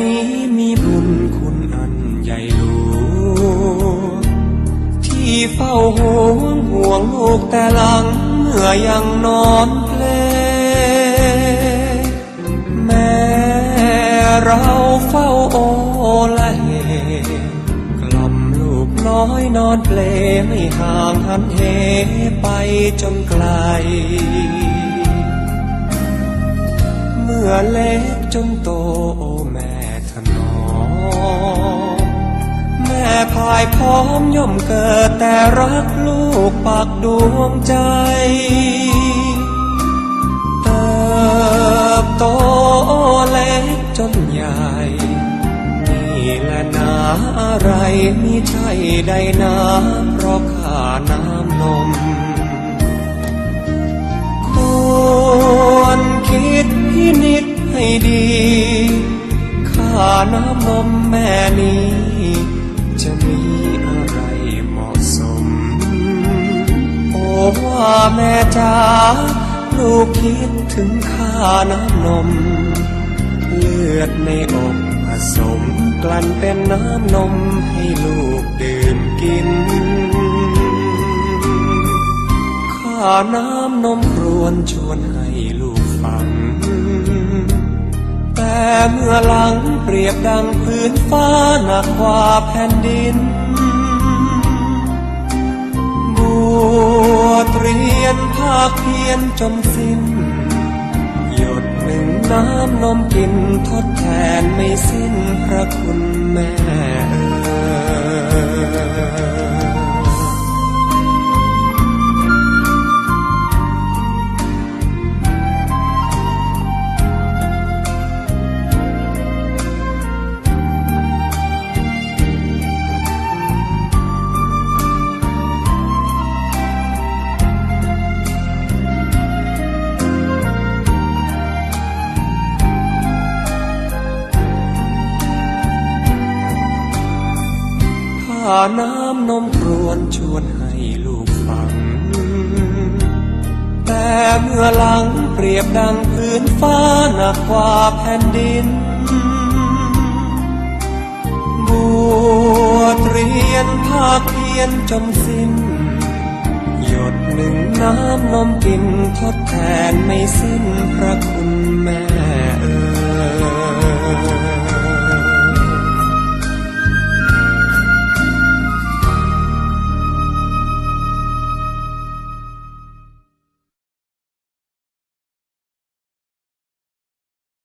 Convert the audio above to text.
นี้มีบุญคุณอันใหญ่หลวงที่เฝ้าห่วงห่วงลูกแต่หลังเมื่อยังนอนเพลงแม่เราเฝ้าโอละเหกล่อมลูกน้อยนอนเปลไม่ห่างหันเหไปจนไกล อเล็กจนโตโอแม่ถนอมแม่พายพร้อมย่อมเกิดแต่รักลูกปากดวงใจเติบโตเล็กจนใหญ่ นี่แหละนาอะไรมิใช่ใดนาเพราะข้าน้ำนม ดีค่าน้ำนมแม่นี้ จะมีอะไรเหมาะสม โอ้ว่าแม่จ๋าลูกคิดถึงค่าน้ำนม เลือดในอกผสมกลั่นเป็นน้ำนมให้ลูกดื่มกินข้าน้ำนมรวนชวนให้ลูกฟัง เมื่อหลังเปรียบดังพื้นฟ้าหนักกว่าแผ่นดินบวชเรียนภาคเพียนจนสิ้น หยดหนึ่งน้ำนมกินทดแทนไม่สิ้นพระคุณแม่เอ่ย น้ำนมครวนชวนให้ลูกฟัง แต่เมื่อหลังเปรียบดังพื้นฟ้าหนักกว่าแผ่นดิน บัวชเรียนภาคเพียนจนสิ้น หยดหนึ่งน้ำนมกินทดแทนไม่สิ้นพระคุณแม่เอ่